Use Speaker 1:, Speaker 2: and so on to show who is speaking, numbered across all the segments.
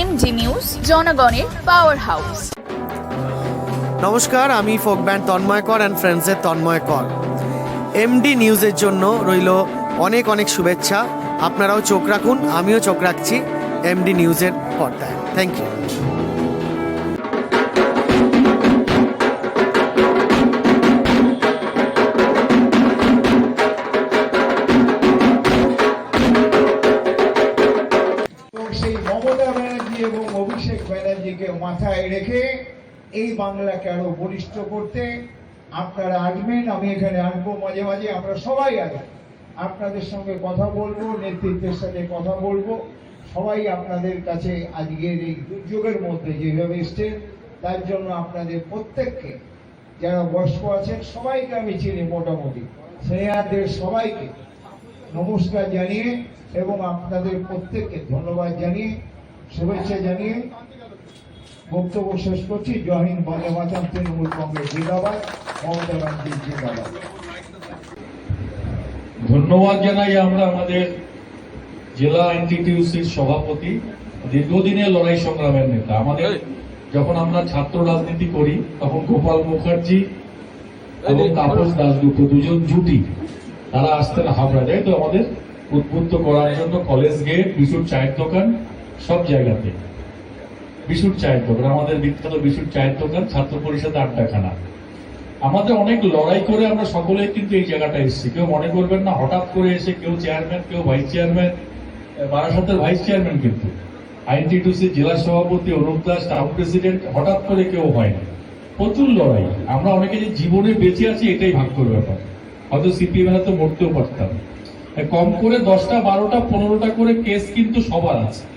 Speaker 1: MG news, জনগণের power house
Speaker 2: নমস্কার, আমি ফোক ব্যান্ড তন্ময় কর অ্যান্ড ফ্রেন্ডসের তন্ময় কর। এমডি নিউজের জন্য রইল অনেক অনেক শুভেচ্ছা। আপনারাও চোখ রাখুন, আমিও চোখ রাখছি এমডি নিউজের পর্দায়। থ্যাংক ইউ
Speaker 3: অভিষেক মাথায় রেখে এই বাংলাকে আরও বলিষ্ঠ করতে আপনারা আসবেন, আমি এখানে আসব মাঝে মাঝে, আমরা সবাই আসব। আপনাদের সঙ্গে কথা বলব, নেতৃত্বের সাথে কথা বলব। সবাই আপনাদের কাছে আজকের এই দুর্যোগের মধ্যে যেভাবে এসছেন, তার জন্য আপনাদের প্রত্যেককে, যারা বয়স্ক আছেন, সবাইকে আমি চিনি মোটামুটি। স্নেহাদের সবাইকে নমস্কার জানিয়ে এবং আপনাদের প্রত্যেককে ধন্যবাদ জানিয়ে, শুভেচ্ছা জানিয়ে বক্তব্য শেষ করছি। জয় হিন্দ বন্দে মাতাম তৃণমূল কংগ্রেস জিন্দাবাদ মমতা ব্যানার্জি জিন্দাবাদ।
Speaker 4: ধন্যবাদ জানাই আমরা আমাদের জেলা এনটিটিউসির সভাপতি দীর্ঘদিনের লড়াই সংগ্রামের নেতা। আমাদের যখন আমরা ছাত্র রাজনীতি করি তখন গোপাল মুখার্জি এবং তাপস দাসগুপ্ত দুজন জুটি তারা আসতেন হাবড়া। যায় তো আমাদের উদ্বুদ্ধ করার জন্য কলেজ গেট বিশুর চায়ের দোকান সব জায়গাতে। বিশুর চায়ের আমাদের বিখ্যাত বিশুর চায়ের দোকান, ছাত্র পরিষদ আড্ডাখানা। আমাদের অনেক লড়াই করে আমরা সকলেই কিন্তু এই জায়গাটা এসেছি। কেউ মনে করবেন না, হঠাৎ করে এসে কেউ চেয়ারম্যান, কেউ ভাইস চেয়ারম্যান বারাসাতের ভাইস চেয়ারম্যান কিন্তু। আইনটিটুসির জেলা সভাপতি অনুপ দাস টাউন প্রেসিডেন্ট হঠাৎ করে কেউ হয়নি। প্রচুর লড়াই। আমরা অনেকে যে জীবনে বেঁচে আছি, এটাই ভাগ্যর ব্যাপার। হয়তো সিপিএম তো মরতেও পারতাম। কম করে দশটা, বারোটা, পনেরোটা করে কেস কিন্তু সবার আছে।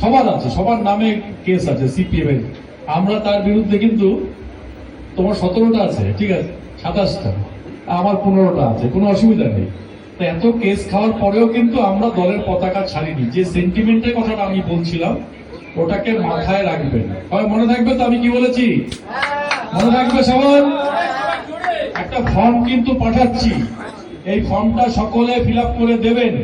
Speaker 4: সবার আছে, সবার নামে কেস আছে সিপিএম এর। আমরা তার বিরুদ্ধে কিন্তু তোমার সতেরোটা আছে, ঠিক আছে, সাতাশটা। আমার পনেরোটা আছে, কোনো অসুবিধা নেই। এত কেস খাওয়ার পরেও কিন্তু আমরা দলের পতাকা ছাড়িনি। যে সেন্টিমেন্টের কথাটা আমি বলছিলাম, ওটাকে মাথায় রাখবেন। সবাই মনে থাকবে তো আমি কি বলেছি? মনে থাকবে সবার? একটা ফর্ম কিন্তু পাঠাচ্ছি। এই ফর্মটা সকলে ফিল করে দেবেন।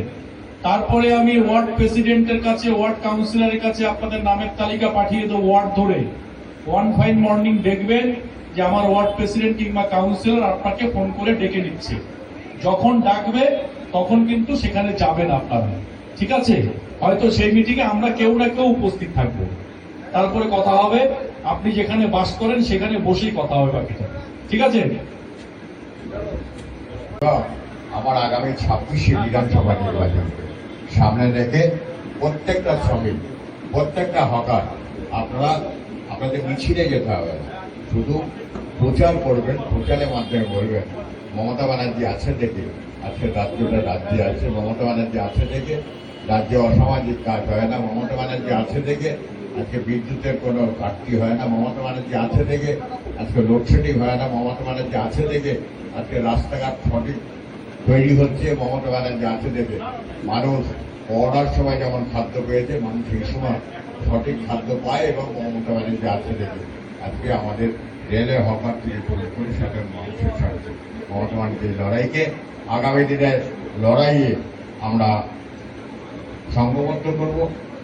Speaker 4: তারপরে আমি ওয়ার্ড প্রেসিডেন্টের কাছে, ওয়ার্ড কাউন্সিলরের কাছে আপনাদের নামের তালিকা পাঠিয়ে দেবো ওয়ার্ড ধরে। ওয়ান ফাইন মর্নিং দেখবেন যে আমার ওয়ার্ড প্রেসিডেন্ট কিংবা কাউন্সিলর আপনাকে ফোন করে ডেকে নিচ্ছে। যখন ডাকবে, তখন কিন্তু সেখানে যাবেন আপনারা। ঠিক আছে? হয়তো সেই মিটিংয়ে আমরা কেউ না কেউ উপস্থিত থাকব। তারপরে কথা হবে, আপনি যেখানে বাস করেন সেখানে বসেই কথা হবে বাকিটা। ঠিক আছে?
Speaker 5: আমার আগামী ছাব্বিশে বিধানসভা নির্বাচন। সামনে রেখে প্রত্যেকটা শ্রমিক, প্রত্যেকটা হকার, আপনারা, আপনাদের মিছিলে যেতে হবে। শুধু প্রচার করবেন, প্রচারের মাধ্যমে বলবেন, মমতা ব্যানার্জি আছে দেখে আজকে রাজ্যটা রাজ্যে আছে, মমতা ব্যানার্জি আছে দেখে, রাজ্যে অসামাজিক কাজ হয় না, মমতা ব্যানার্জি আছে দেখে, আজকে বিদ্যুতের কোনো ঘাটতি হয় না, মমতা ব্যানার্জি আছে দেখে, আজকে লোডশেডিং হয় না, মমতা ব্যানার্জি আছে দেখে, আজকে রাস্তাঘাট সঠিক তৈরি হচ্ছে, মমতা ব্যানার্জি আছে দেখে মানুষ করোনার সময় যেমন খাদ্য পেয়েছে, মানুষ এই সময় সঠিক খাদ্য পায় এবং মমতা ব্যানার্জি আছে দেবে আজকে আমাদের রেলে হকার থেকে করে পরিষদের মানুষের সাথে মমতা ব্যানার্জির লড়াইকে আগামী দিনের লড়াইয়ে আমরা সংঘবদ্ধ করব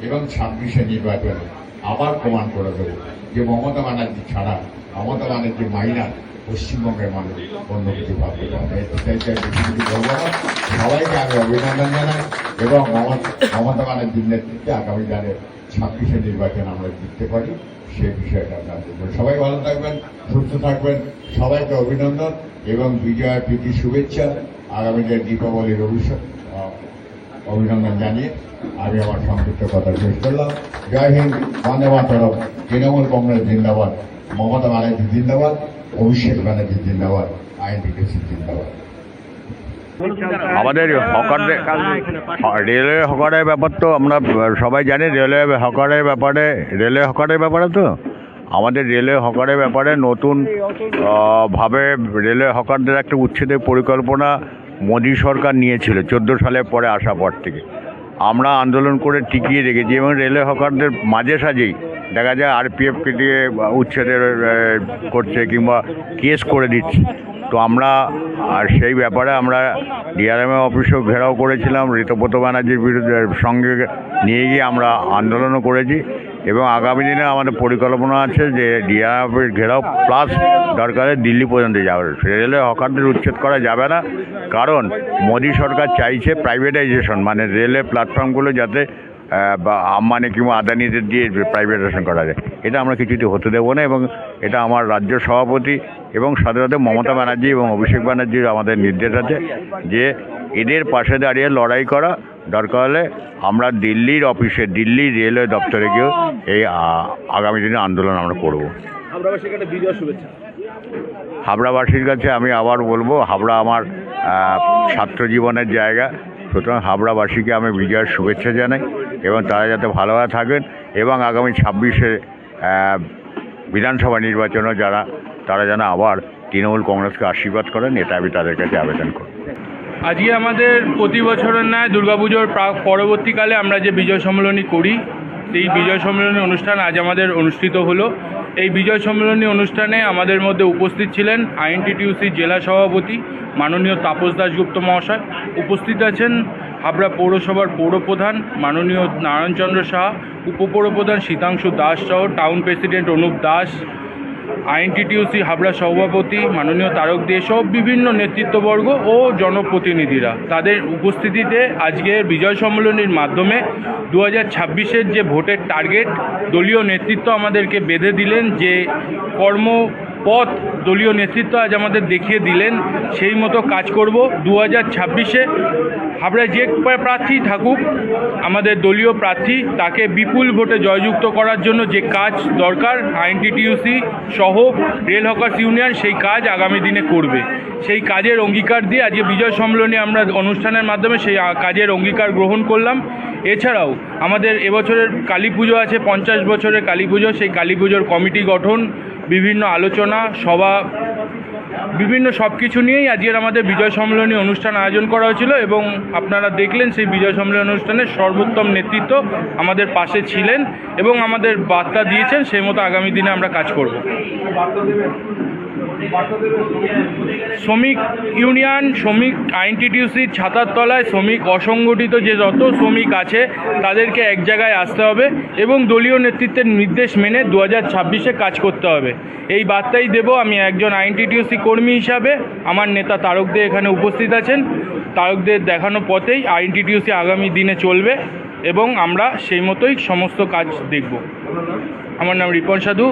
Speaker 5: এবং ছাব্বিশে নির্বাচনে আবার প্রমাণ করে দেবো যে মমতা ব্যানার্জি ছাড়া মমতা ব্যানার্জি মাইনার। পশ্চিমবঙ্গের মানুষ অন্য কিছু ভাবতে না সবাইকে আমি অভিনন্দন জানাই এবং মমতা ব্যানার্জির নেতৃত্বে আগামী দিনে ছাব্বিশে নির্বাচন আমরা জিততে পারি। সেই বিষয়টা আপনারা দেখবেন সবাই ভালো থাকবেন, সুস্থ থাকবেন। সবাইকে অভিনন্দন এবং বিজয় প্রীতি শুভেচ্ছা। আগামী দিনে দীপাবলির অভিষেক অভিনন্দন জানিয়ে আমি আমার সংক্ষিপ্ত কথা শেষ করলাম। জয় হিন্দ, বন্দে মাতরম, তৃণমূল কংগ্রেস জিন্দাবাদ, মমতা ব্যানার্জি জিন্দাবাদ। অভিষেক ব্যানার্জি জিন্দাবাদ জিন্দাবাদ।
Speaker 6: আমাদের হকারদের রেলওয়ে হকারের ব্যাপার তো আমরা, সবাই জানি রেলওয়ে হকারের ব্যাপারে, রেলওয়ে হকারের ব্যাপারে তো। আমাদের রেলওয়ে হকারের ব্যাপারে নতুন ভাবে রেলওয়ে হকারদের একটা উচ্ছেদের পরিকল্পনা মোদী সরকার নিয়েছিল, চোদ্দ সালের পরে আসা পর থেকে। আমরা আন্দোলন করে টিকিয়ে রেখেছি এবং রেলওয়ে হকারদের মাঝে সাঝেই দেখা যায় আরপিএফকে দিয়ে উচ্ছেদের করছে কিংবা কেস করে দিচ্ছে।
Speaker 5: তো আমরা, আর সেই ব্যাপারে আমরা ডিআরএম অফিসও ঘেরাও করেছিলাম, ঋতব্রত ব্যানার্জির বিরুদ্ধে সঙ্গে নিয়ে গিয়ে আমরা আন্দোলনও করেছি এবং আগামী দিনে আমাদের পরিকল্পনা আছে যে ডিআরএম অফিস ঘেরাও, প্লাস দরকারে দিল্লি পর্যন্ত যাবে। রেলে হকারদের উচ্ছেদ করা যাবে না, কারণ মোদী সরকার চাইছে প্রাইভেটাইজেশন মানে রেলের প্ল্যাটফর্মগুলো যাতে বা আম্বানি কিংবা আদানিদের দিয়ে প্রাইভেটাইজেশন করা যায়, এটা আমরা কিছুতে হতে দেবো না এবং এটা আমার রাজ্য সভাপতি এবং সাথে মমতা ব্যানার্জি এবং অভিষেক ব্যানার্জির আমাদের নির্দেশ আছে যে এদের পাশে দাঁড়িয়ে লড়াই করা দরকার হলে আমরা দিল্লির অফিসে, দিল্লি রেলওয়ে দপ্তরে গিয়েও এই আগামী দিনে আন্দোলন আমরা করব। হাবড়াবাসীর কাছে আমি আবার বলব, হাবড়া আমার ছাত্র জীবনের জায়গা। সুতরাং হাবড়াবাসীকে আমি বিজয়ের শুভেচ্ছা জানাই। এবং তারা যাতে ভালোভাবে থাকেন এবং আগামী ছাব্বিশে বিধানসভা নির্বাচনে যারা, তারা যেন আবার তৃণমূল কংগ্রেসকে আশীর্বাদ করেন, এটা আমি তাদের কাছে আবেদন করি
Speaker 7: আজকে আমাদের প্রতি বছরের ন্যায় দুর্গাপুজোর পরবর্তীকালে আমরা যে বিজয় সম্মেলনী করি, সেই বিজয় সম্মেলনী অনুষ্ঠান আজ আমাদের অনুষ্ঠিত হলো। এই বিজয় সম্মেলনী অনুষ্ঠানে আমাদের মধ্যে উপস্থিত ছিলেন আইএনটিটিউসি জেলা সভাপতি মাননীয় তাপস দাশগুপ্ত মহাশয়। উপস্থিত আছেন হাবড়া পৌরসভার পৌরপ্রধান মাননীয় নারায়ণচন্দ্র শাহ উপপৌরপ্রধান শীতাংশু দাস সহ town president Anup Das, INTTUC Habra সভাপতি মাননীয় তারক দে সহ বিভিন্ন নেতৃত্ববর্গ ও জনপ্রতিনিধিরা। তাদের উপস্থিতিতে আজকের বিজয় সম্মেলনীর মাধ্যমে দু হাজার যে ভোটের টার্গেট দলীয় নেতৃত্ব আমাদেরকে বেঁধে দিলেন যে কর্মপথ দলীয় নেতৃত্ব আজ আমাদের দেখিয়ে দিলেন, সেই মতো কাজ করব। দু হাজার ছাব্বিশে হাবড়ায় যে প্রার্থী থাকুক, আমাদের দলীয় প্রার্থী, তাকে বিপুল ভোটে জয়যুক্ত করার জন্য যে কাজ দরকার আইএনটিটিউসি সহ রেল হকার্স ইউনিয়ন সেই কাজ আগামী দিনে করবে। সেই কাজের অঙ্গীকার দিয়ে আজকে বিজয় সম্মেলনে আমরা অনুষ্ঠানের মাধ্যমে সেই কাজের অঙ্গীকার গ্রহণ করলাম। এছাড়াও আমাদের এবছরের কালী পুজো আছে, পঞ্চাশ বছরের কালী পুজো। সেই কালী পুজোর কমিটি গঠন, বিভিন্ন আলোচনা, সভা, বিভিন্ন সব কিছু নিয়েই আজকের আমাদের বিজয় সম্মেলনী অনুষ্ঠান আয়োজন করা হয়েছিল এবং আপনারা দেখলেন সেই বিজয় সম্মেলন অনুষ্ঠানে সর্বোত্তম নেতৃত্ব আমাদের পাশে ছিলেন এবং আমাদের বার্তা দিয়েছেন, সেই মতো আগামী দিনে আমরা কাজ করব। শ্রমিক ইউনিয়ন, শ্রমিক আইনটিটিউসির ছাতার তলায় শ্রমিক অসংগঠিত যে যত শ্রমিক আছে, তাদেরকে এক জায়গায় আসতে হবে এবং দলীয় নেতৃত্বের নির্দেশ মেনে দু হাজার ছাব্বিশে কাজ করতে হবে। এই বার্তাই দেব, আমি একজন আইনটিটিউসি কর্মী হিসাবে, আমার নেতা তারক দে এখানে উপস্থিত আছেন। তারকদের দেখানো পথেই আইনটিটিউসি আগামী দিনে চলবে এবং আমরা সেই মতোই সমস্ত কাজ দেখব। আমার নাম রিপন সাধু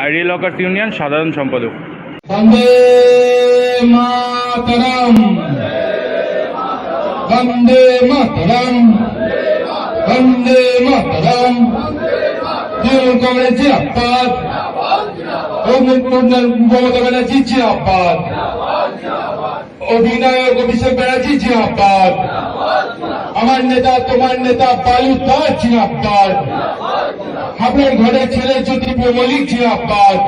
Speaker 7: আর রেল হকার্স ইউনিয়ন, সাধারণ সম্পাদক।
Speaker 8: वन्दे मातरम् वन्दे मातरम् वन्दे मातरम् তৃণমূল কংগ্রেস জিরাবাদ মমতা ব্যানার্জি জিরাবাদ অধিনায়ক অভিষেক ব্যানার্জি জিরাবাদ আমার নেতা তোমার নেতা বালু দাস জিরাবাদ হাবড়ার ঘরের ছেলে জ্যোতি মল্লিক জিরাবাদ